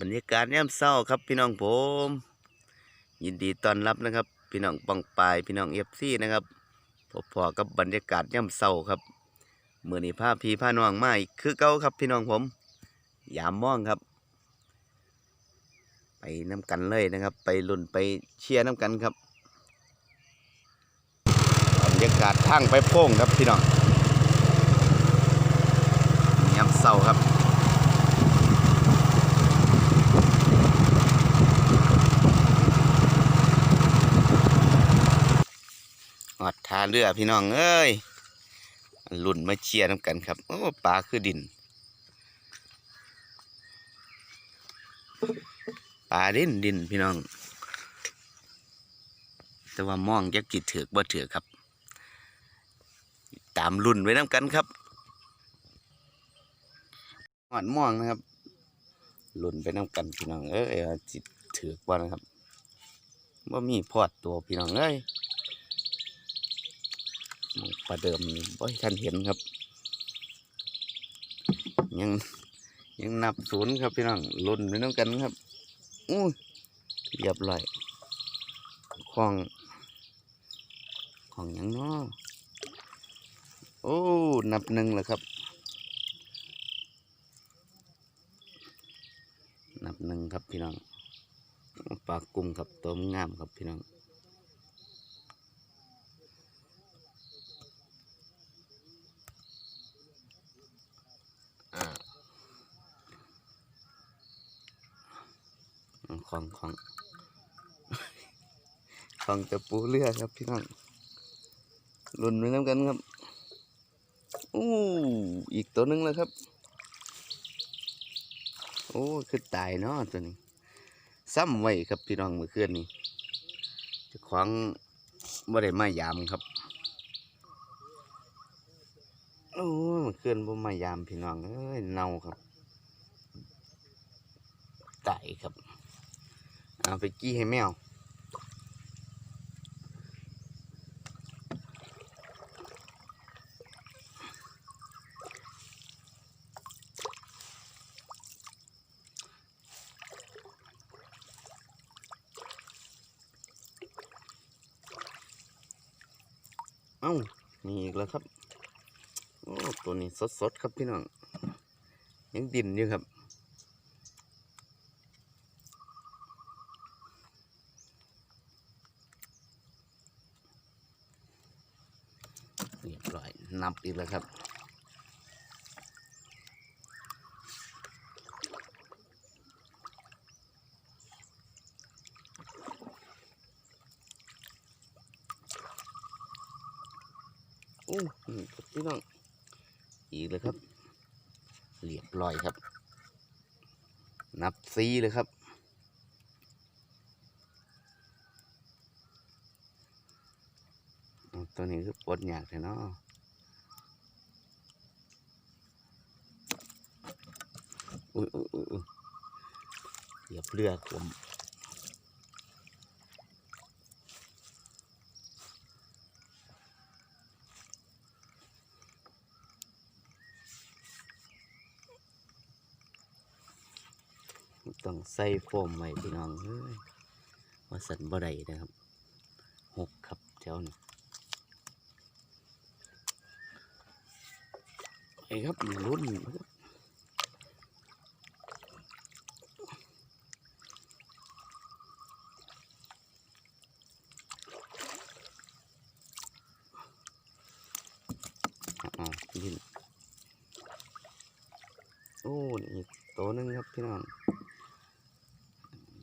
บรรยากาศยามเศร้าครับพี่น้องผม ยินดีต้อนรับนะครับ พี่น้องปองปายพี่น้องเอฟซีนะครับพบพอกับบรรยากาศย่ำเศร้าครับเมื่อนี้พาพี่พาน้องมาอีกคือเก่าครับพี่น้องผม ยามม่องครับ ไปน้ำกันเลยนะครับ ไปลุ่นไปเชียร์น้ำกันครับบรรยากาศทางไปโป้งครับพี่น้องยามเศร้าครับ หอดทา เรือพี่น้องเอ้ยลุ่นมาเชียร์น้ำกันครับโอ้ปลาคือดินปลาดินดินพี่น้อง แต่ว่ามองยักจิตถือกบ่ถือกครับ ตามลุ่นไว้น้ำกันครับหอดมองนะครับลุ่นไปน้ำกันพี่น้องเอ้ยจิตถือกบ่นะครับว่ามีพอดตัวพี่น้องเอ้ย ประเดิมนี่บ่ท่านเห็นครับ ยังยังนับศูนย์ครับพี่น้องลุ้นไปน้ำกันครับอู้ยเรียบร้อยของของยังนาะโอ้นับหนึ่งแล้วครับ นับหนึ่งครับพี่น้องปากุ้งครับตัวงามครับพี่น้อง ของของ ของจะปูเรือครับพี่น้องลุ่นไปน้ำกันครับอู้อีกตัวหนึงแล้วครับ โอ้คือตายเนาะตัวนี้ ซ้ำไว้ครับพี่น้องเมื่อคืนนี้จะขวางบ่ได้มายามครับโอ้เมื่อคืนบ่มายามพี่น้องเอ้ยเน่าครับ ตายครับ เอาไปกี้ให้แมวเอ้ามีอีกแล้วครับ โอ้ ตัวนี้สดๆ ครับพี่น้อง ยังดินอยู่ครับ เรียบร้อย นับอีกแล้วครับโอ้นี่บพี่น้องอีกแล้วครับ เรียบร้อยครับ นับซีเลยครับตัวนี้คือปวดอยากเลยเนาะ อุ้ยอุ้ยอุ้ยเหยียบเรือผมต้องใส่โฟมไว้พี่น้องเฮ้ยว่าสันบ่ได้นะครับหกครับแถวนี้ไอ้ครับรุ่นอ๋อยินโอีกตัวนึงครับพี่น้อง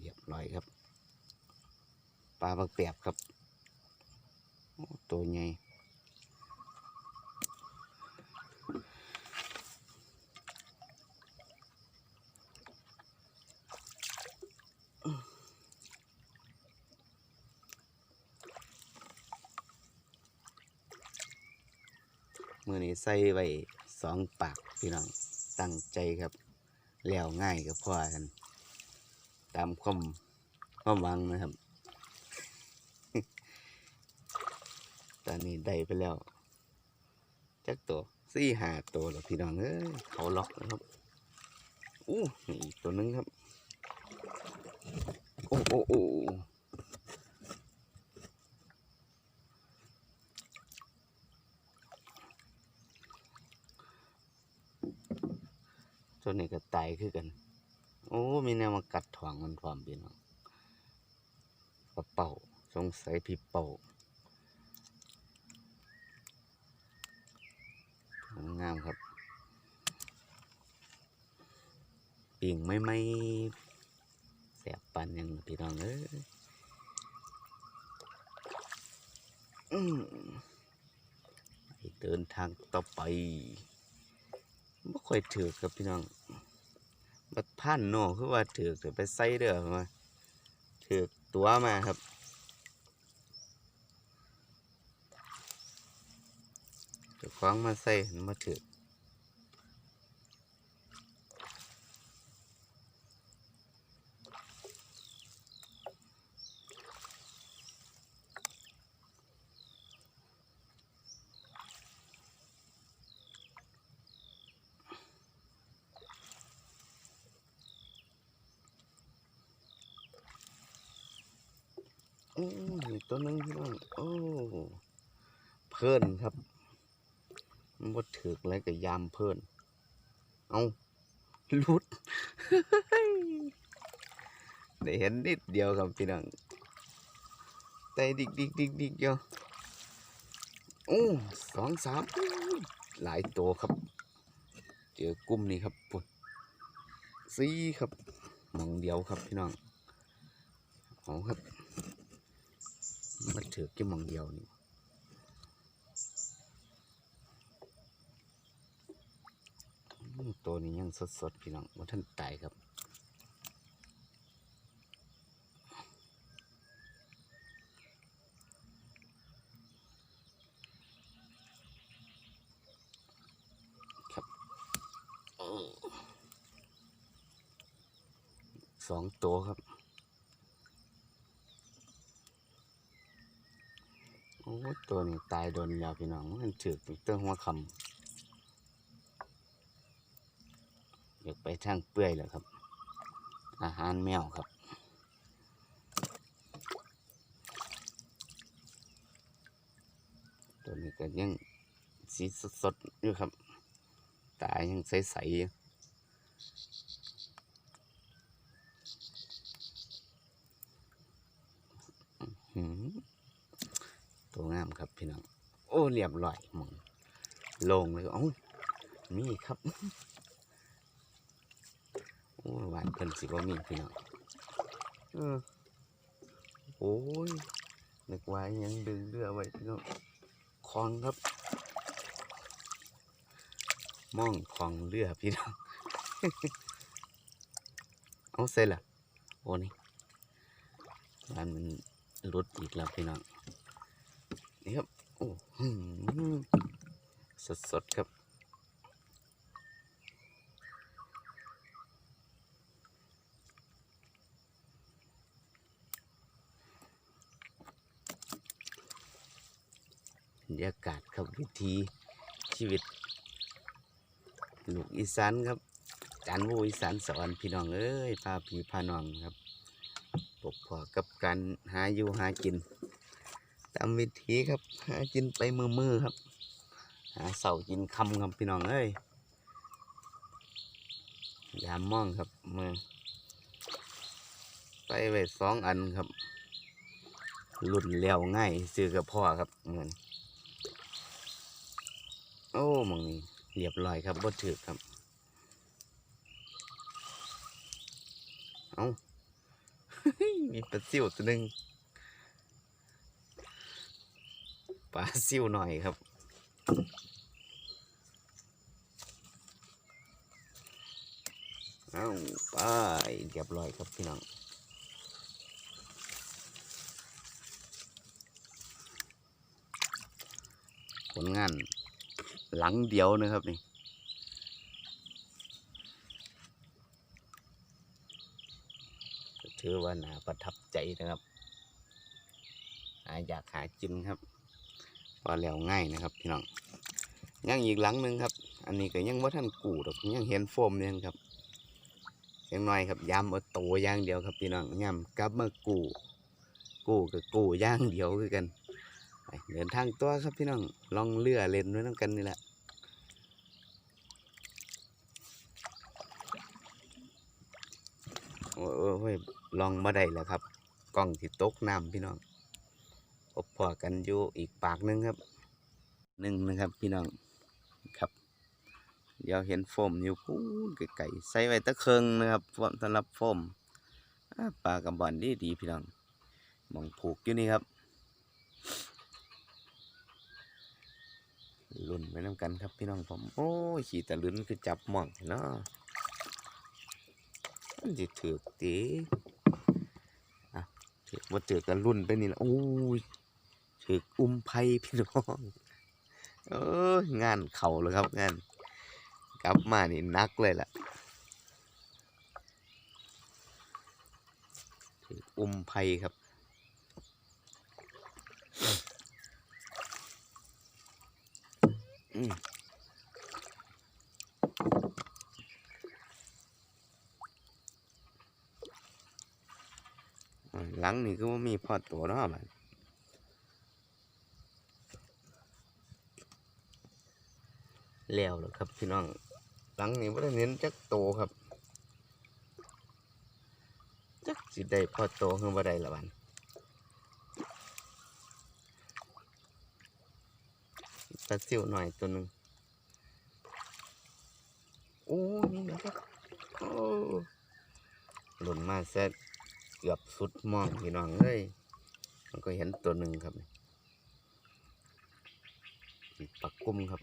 เรียบร้อยครับปลาบักแปบครับตัวใหญ่มือนี้ใส่ไว้สองปากพี่น้องตั้งใจครับ แล้วง่ายกับพ่อกันตามความความหวังนะครับ ตอนนี้ได้ไปแล้วจักตัวสี่หาตัวแล้วพี่น้องเอ้ยเขาล็อกนะครับอู้นี่อีกตัวนึงครับ โอ้โอ้โอ้ ตัวนี้ก็ตายคือกัน โอ้ มีแนวมากัดถ่วงมันพร้อมพี่น้องกระเป๋าสงสัยพี่เป่างามครับปิ่งไม่ไม่แสบปันยังพี่น้องเอ้ยอืมไปเดินทางต่อไป ไม่ค่อยถือครับพี่น้องบัดผ่านโนคือว่าถือถือไปใส่เด้อมาถือตัวมาครับจะคว้างมาใส่มาถือ อีกตัวนึงพี่น้องโอ้เพิ่นครับมันบ่ถือกอะไรกับยามเพิ่นเอาลุดได้เห็นนิดเดียวครับพี่น้องแต่ดิกดิกดิกดิกเดียวโอ้สองสามหลายตัวครับ เจอกลุ่มนี้ครับปุ่นสี่ครับหมองเดียวครับพี่น้องเอาครับ มันถือกี่มองเดียวนี่ตัวนี้ยังสดๆพี่น้องว่าท่านตายครับครับสองตัวครับ โอ้ ตัวนี้ตายโดนแล้วพี่น้องมันถือตั้งแต่หัวคำอยากไปทางเปื่อยแล้วครับ อาหารแมวครับตัวนี้ก็ยังสีสดๆอยู่ครับ ตายังใสๆอยู่อื้อหือ ตัวงามครับ พี่น้องโอ้เรียบร้อยมองโลงเลยเอ้ามีครับโอ้หวานเพิ่นสิบ่มีพี่น้องเออโอ้ยนึกว่ายังดึงเรือไว้พี่น้องคลองครับม่องคลองเรือพี่น้องเอาเสร็จละโอ้นี่มันมันลุดอีกแล้วพี่น้อง นี่ครับโอ้สดสดๆครับ บรรยากาศครับวิธีชีวิต ลูกอีสานครับจานวูอีสานสอนพี่น้องเอ้ยพาพี่พาน้องครับปกพอกับการหาอยู่หากิน ตามวิธีครับหากินไปมือมือครับหาเสากินคำครับพี่น้องเอ้ยยามมองครับมือไปไว้สองอันครับรุ่นเลี้ยวง่ายซื้อกับพ่อครับเหมือนโอ้มองนี้เรียบร้อยครับบ่ถือครับเอามีปลาซิวตัวหนึ่ง ปลาซิวหน่อยครับ เอาไปเรียบร้อยครับพี่น้องผลงานหลังเดียวนะครับนี่ถือว่าน่าประทับใจนะครับ หาอยากหากินครับ พอแล้วง่ายนะครับพี่น้องยังอีกหลังหนึ่งครับ อันนี้ก็ยังว่าท่านกูดอกยังเห็นโฟมเนี่ยครับยังน้อยครับย้ำเอาโตย่างเดียวครับพี่น้องย้ำกลับมากูกูกับกูย่างเดียวคือกันเดินทางตัวครับพี่น้องลองเรือเล่นด้วยน้ำกันนี่แหละโอ้โอ้ยโอ้ยลองมาได้แล้วครับ กล้องที่ตกน้ำพี่น้อง พบพอกันอยู่อีกปากหนึงครับหนึ่งนะครับพี่น้องครับเดี๋ยวเห็นโฟมอยู่พูนไก่ใส่ไว้ตะเคิงนะครับโฟมสำหรับโฟมอ่าปลากระบอนดีดีพี่น้องหมองผูกอยู่นี่ครับลุ่นไปน้ำกันครับพี่น้องผมโอ้ขี่ตะลึนคือจับหม่องเนาะมันจะถือตี ถือกว่าถือกันรุ่นไปนี่ละโอ้ยถืออุ้มไผ่พี่น้องเอองานเข่าเลยครับงานกลับมานี่นักเลยล่ะถืออุ้มไผ่ครับอืม หลังนี่ก็ว่ามีพอดตัวเนาะบัดแล้วเหรอครับพี่น้อง หลังนี้ว่าเน้นจักโตครับ จักสิได้พอโตขึ้นบ่ได้ละบันตะซิวหน่อยตัวหนึ่งโอ้นี่นะครับโอ้หล่นมาแซด เกือบสุดมองพี่น้องเลย มันก็เห็นตัวหนึ่งครับปักกุ้มครับ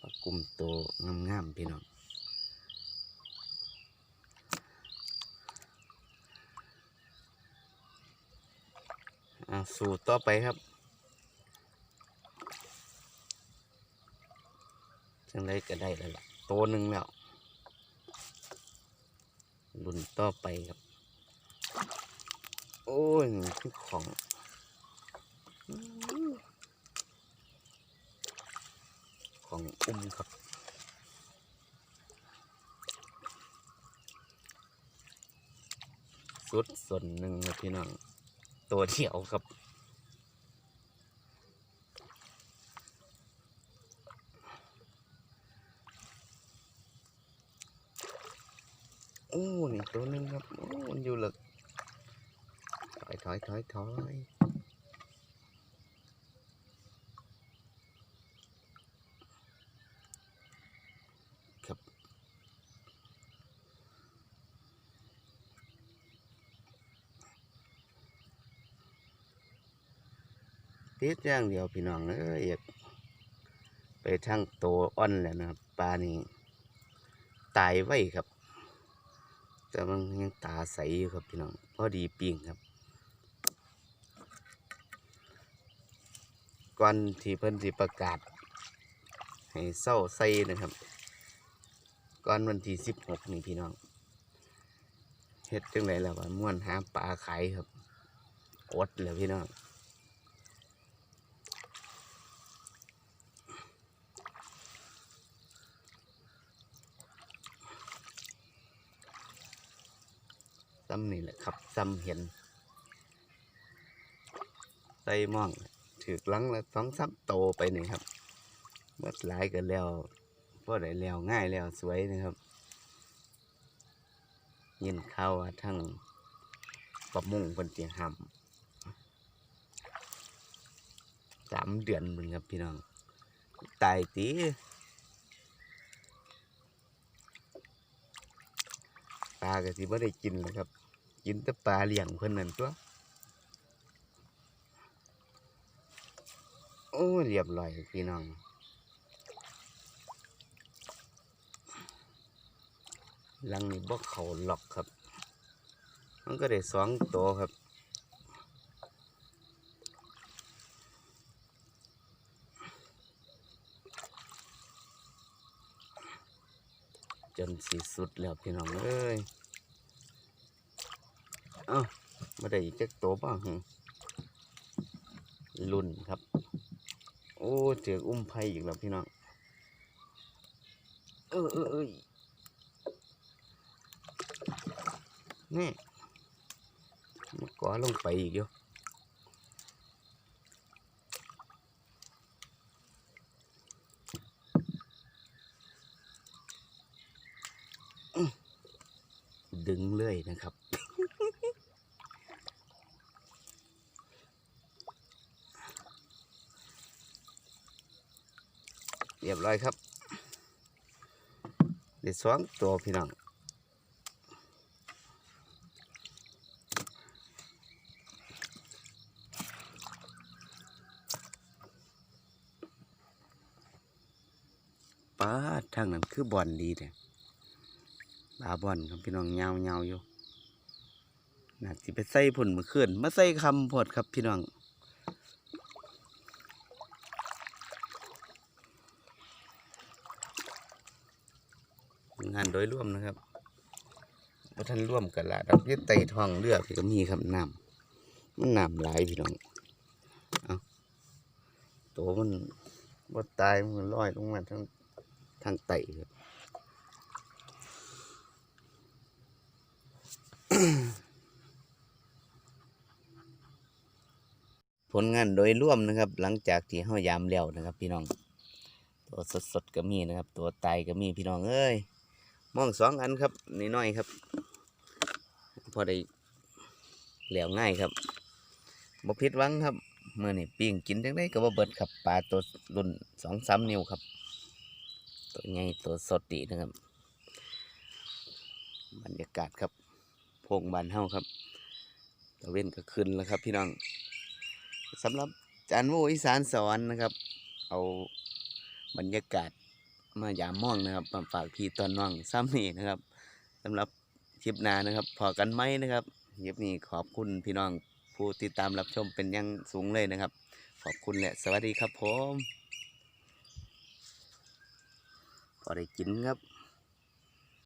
ปลากลุ่มโตงามๆพี่น้องอ่าสู่ต่อไปครับ จังได้ก็ได้แล้วล่ะโตหนึ่งแล้วรุ่นต่อไปครับ โอ้ยคือของของอุ้มครับสุดส่วนหนึ่งพี่น้อง ตัวเดียวครับ โอ้ นี่ตัวหนึงครับ โอ้ มันอยู่หลึกถ อยถอยครับติดอย่างเดียวพี่น้องเอ้ยอไปทางโตอ่อนแล้วนะครับปลานี่ตายไว้ครับ แต่มันยังตาใสอยู่ครับพี่น้องพอดีปิ่งครับ ก่อนที่เพิ่นสิประกาศ ให้เศร้าใส่นะครับ ก่อนวันที่สิบหกนี่พี่น้องเฮ็ดจังไรล่ะว่าม่วนหาปลาขายครับอดแล้วพี่น้องซ้ำนี่แหละครับซ้ำเห็นใส่ม่อง ถือกหลังละสองสามโตไปนี่ครับเมื่อหลายกันแล้วพอได้แล้วง่ายแล้วสวยนะครับยินเข่าทั้งประมงเป็นเตียงหำสามเดือนมึงครับพี่น้องตายตีปลาก็สิบ่ได้กินแล้วครับ กินแต่ปลาเลี้ยงเพิ่นนั่นตัว โอ้เรียบร้อยพี่น้องหลังนี้บ่เขาหลอกครับ มันก็ได้สองตัวครับจนสีสุดแล้วพี่น้องเอ้ย เอ้ามาได้อีกจักตัวบ้าง ลุ่นครับ อ้เจออุ้มไผ่อีกแล้วพี่น้องเออเออเออนี่มันก่อลงไปอีกอยู่ดึงเลื่อยนะครับ เร้อยครับเดี๋ยวสองตัวพี่น้องป้าดทางนั้นคือบอลดีเนี่ยปลาบอลครับพี่น้องเงาเงาอยู่น่าสิไปใส่ผลมือขึ้นมาใส่คำพอดครับพี่น้อง งาน โดยร่วมนะครับว่าท่านร่วมกันละดอกยึดไตทองเลือกก็มีครับน้ำมันน้ำหลายพี่น้องเอาตัวมันว่าตายมันลอยลงมาทั้งทางไตครับผลงานโดยร่วมนะครับ หลังจากที่เฮายามแล้วนะครับ พี่น้อง ตัวสดๆก็มีนะครับ ตัวตายก็มีพี่น้องเอ้ย มองสองอันครับนิดหน่อยครับ พอได้เหลวง่ายครับบ่ผิดหวังครับเมื่อนี่ปิ้งกินจังได้ก็บ่เบิดครับปลาตัวรุ่นสองสามนิ้วครับ ตัวใหญ่ตัวสดดีนะครับ บรรยากาศครับพงบานเฮาครับตะเว้นก็ขึ้นแล้วครับ พี่น้องสำหรับจานโมอีสานสอนนะครับ เอาบรรยากาศ มายามมองนะครับมาฝากพี่ตอนน้องซ้ำนี่นะครับสำหรับคลิปหน้านะครับพอกันไหมนะครับคลิปนี้ขอบคุณพี่น้องผู้ติดตามรับชมเป็นอยังสูงเลยนะครับ ขอบคุณและสวัสดีครับผมพอได้กินครับ